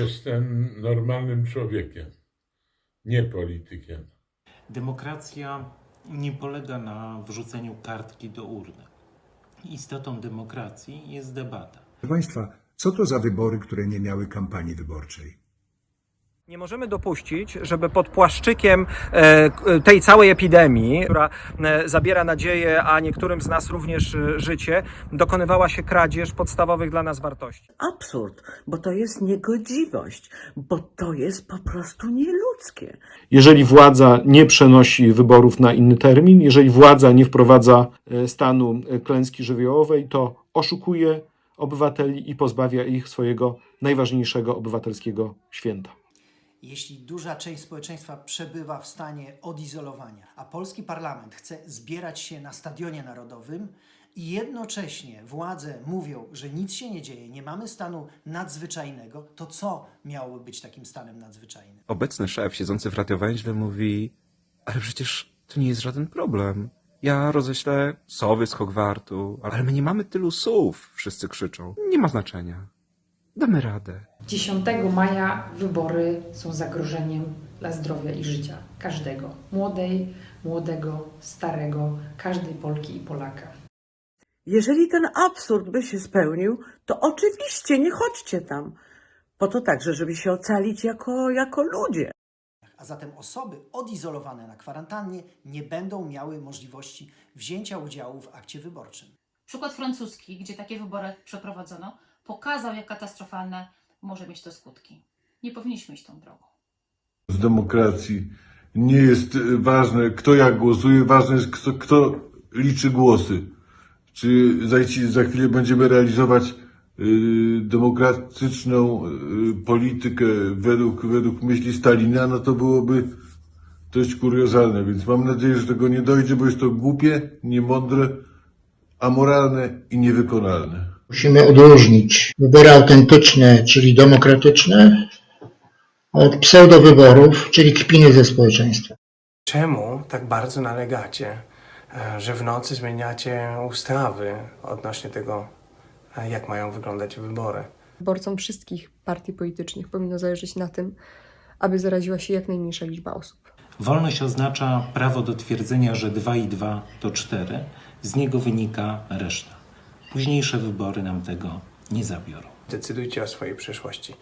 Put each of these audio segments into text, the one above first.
Jestem normalnym człowiekiem, nie politykiem. Demokracja nie polega na wrzuceniu kartki do urny. Istotą demokracji jest debata. Proszę Państwa, co to za wybory, które nie miały kampanii wyborczej? Nie możemy dopuścić, żeby pod płaszczykiem e, tej całej epidemii, która e, zabiera nadzieję, a niektórym z nas również e, życie, dokonywała się kradzież podstawowych dla nas wartości. absurd, bo to jest niegodziwość, bo to jest po prostu nieludzkie. jeżeli władza nie przenosi wyborów na inny termin, jeżeli władza nie wprowadza stanu klęski żywiołowej, to oszukuje obywateli i pozbawia ich swojego najważniejszego obywatelskiego święta. Jeśli duża część społeczeństwa przebywa w stanie odizolowania, a polski parlament chce zbierać się na stadionie narodowym i jednocześnie władze mówią, że nic się nie dzieje, nie mamy stanu nadzwyczajnego, to co miałoby być takim stanem nadzwyczajnym? Obecny szef siedzący w radiowęźle mówi, ale przecież to nie jest żaden problem. Ja roześlę sowy z Hogwartu, ale my nie mamy tylu słów, wszyscy krzyczą. Nie ma znaczenia. Damy radę. 10 maja wybory są zagrożeniem dla zdrowia i życia każdego. Młodej, młodego, starego, każdej Polki i Polaka. Jeżeli ten absurd by się spełnił, to oczywiście nie chodźcie tam. Po to także, żeby się ocalić jako, jako ludzie. A zatem osoby odizolowane na kwarantannie nie będą miały możliwości wzięcia udziału w akcie wyborczym. Przykład francuski, gdzie takie wybory przeprowadzono, pokazał, jak katastrofalne może mieć to skutki. Nie powinniśmy iść tą drogą. W demokracji nie jest y, ważne, kto jak głosuje, ważne jest, kto, kto liczy głosy. Czy za, za chwilę będziemy realizować y, demokratyczną y, politykę według, według myśli Stalina, no to byłoby dość kuriozalne, więc mam nadzieję, że tego nie dojdzie, bo jest to głupie, niemądre, amoralne i niewykonalne. Musimy odróżnić wybory autentyczne, czyli demokratyczne, od pseudowyborów, czyli kpiny ze społeczeństwa. Czemu tak bardzo nalegacie, e, że w nocy zmieniacie ustawy odnośnie tego, e, jak mają wyglądać wybory? Wyborcom wszystkich partii politycznych powinno zależeć na tym, aby zaraziła się jak najmniejsza liczba osób. Wolność oznacza prawo do twierdzenia, że 2 i 2 to 4. Z niego wynika reszta. Późniejsze wybory nam tego nie zabiorą. Decydujcie o swojej przyszłości,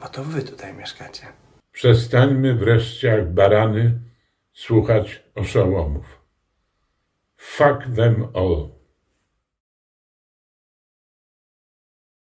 bo to wy tutaj mieszkacie. Przestańmy wreszcie jak barany słuchać oszołomów. Fuck them all.